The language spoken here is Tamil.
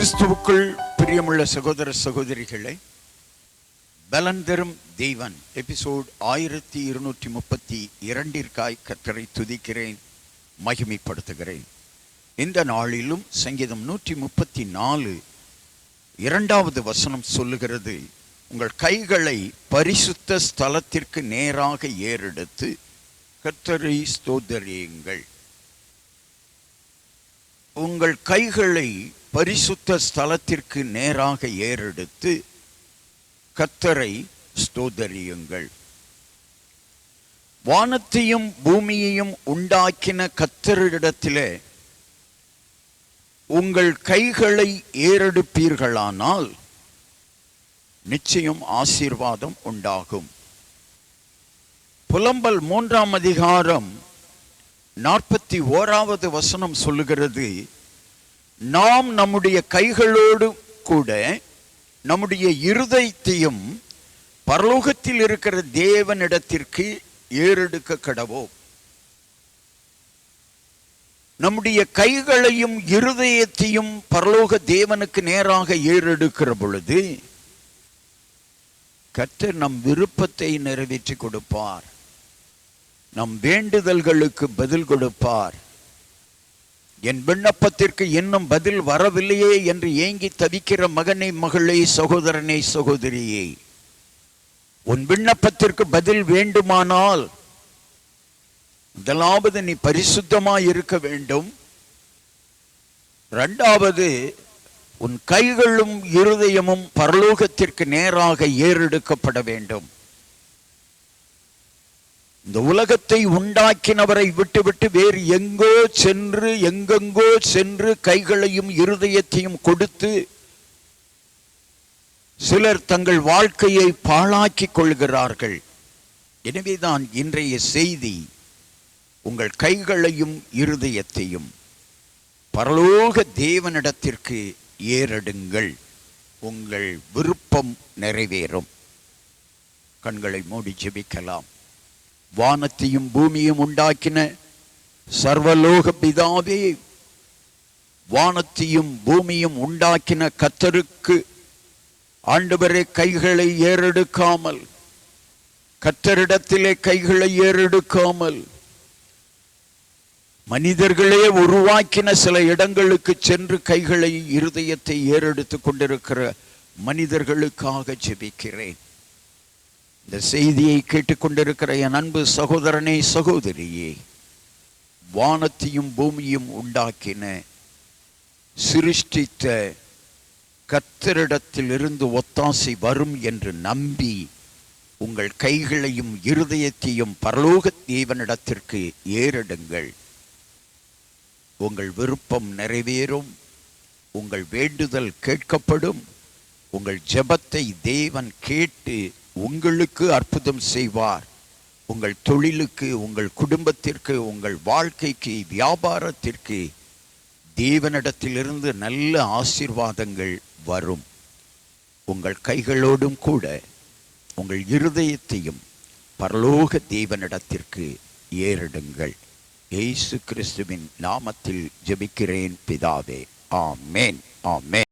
கிறிஸ்துவுக்குள் பிரியமுள்ள சகோதர சகோதரிகளை பலன் தரும் தெய்வன். எபிசோட் ஆயிரத்தி இருநூற்றி முப்பத்தி இரண்டிற்காய் கத்தரை துதிக்கிறேன் மகிமைப்படுத்துகிறேன். இந்த நாளிலும் சங்கீதம் நூற்றி முப்பத்தி நாலு இரண்டாவது வசனம் சொல்லுகிறது உங்கள் கைகளை பரிசுத்த ஸ்தலத்திற்கு நேராக ஏறெடுத்து கத்தரை ஸ்தோதரியுங்கள் உங்கள் கைகளை பரிசுத்த ஸ்தலத்திற்கு நேராக ஏறெடுத்து கத்தரை ஸ்தோதரியுங்கள் வானத்தையும் பூமியையும் உண்டாக்கின கத்தரிடத்திலே உங்கள் கைகளை ஏறெடுப்பீர்களானால் நிச்சயம் ஆசீர்வாதம் உண்டாகும். புலம்பல் மூன்றாம் அதிகாரம் நாற்பத்தி ஓராவது வசனம் சொல்லுகிறது நாம் நம்முடைய கைகளோடு கூட நம்முடைய இருதயத்தையும் பரலோகத்தில் இருக்கிற தேவனிடத்திற்கு ஏறெடுக்க கடவோம். நம்முடைய கைகளையும் இருதயத்தையும் பரலோக தேவனுக்கு நேராக ஏறெடுக்கிற பொழுது கற்று நம் விருப்பத்தை நிறைவேற்றி கொடுப்பார். நம் வேண்டுதல்களுக்கு பதில் கொடுப்பார். என் விண்ணப்பத்திற்கு இன்னும் பதில் வரவில்லையே என்று ஏங்கி தவிக்கிற மகனை மகளே சகோதரனை சகோதரியே. உன் விண்ணப்பத்திற்கு பதில் வேண்டுமானால் முதலாவது நீ பரிசுத்தமாய் இருக்க வேண்டும். இரண்டாவது உன் கைகளும் இருதயமும் பரலோகத்திற்கு நேராக ஏறெடுக்கப்பட வேண்டும். இந்த உலகத்தை உண்டாக்கினவரை விட்டுவிட்டு வேறு எங்கோ சென்று எங்கெங்கோ சென்று கைகளையும் இருதயத்தையும் கொடுத்து சிலர் தங்கள் வாழ்க்கையை பாழாக்கிக் கொள்கிறார்கள். எனவேதான் இன்றைய செய்தி உங்கள் கைகளையும் இருதயத்தையும் பரலோக தேவனிடத்திற்கு ஏறெடுங்கள். உங்கள் விருப்பம் நிறைவேறும். கண்களை மூடி ஜெபிக்கலாம். வானத்தையும் பூமியும் உண்டாக்கின சர்வலோக பிதாவே வானத்தையும் பூமியும் உண்டாக்கின கத்தருக்கு ஆண்டவரே கைகளை ஏறெடுக்காமல் கத்தரிடத்திலே கைகளை ஏறெடுக்காமல் மனிதர்களே உருவாக்கின சில இடங்களுக்கு சென்று கைகளை இருதயத்தை ஏறெடுத்து கொண்டிருக்கிற மனிதர்களுக்காக ஜெபிக்கிறேன். இந்த செய்தியை கேட்டுக்கொண்டிருக்கிற என் அன்பு சகோதரனே சகோதரியே வானத்தையும் பூமியும் உண்டாக்கின சிருஷ்டித்த கத்தரிடத்திலிருந்து ஒத்தாசை வரும் என்று நம்பி உங்கள் கைகளையும் இருதயத்தையும் பரலோக தேவனிடத்திற்கு ஏறெடுங்கள். உங்கள் விருப்பம் நிறைவேறும் உங்கள் வேண்டுதல் கேட்கப்படும் உங்கள் ஜெபத்தை தேவன் கேட்டு உங்களுக்கு அற்புதம் செய்வார். உங்கள் தொழிலுக்கு உங்கள் குடும்பத்திற்கு உங்கள் வாழ்க்கைக்கு வியாபாரத்திற்கு தேவனிடத்திலிருந்து நல்ல ஆசீர்வாதங்கள் வரும். உங்கள் கைகளோடும் கூட உங்கள் இருதயத்தையும் பரலோக தேவனிடத்திற்கு ஏறிடுங்கள். ஏசு கிறிஸ்துவின் நாமத்தில் ஜெபிக்கிறேன் பிதாவே. ஆமேன். ஆமேன்.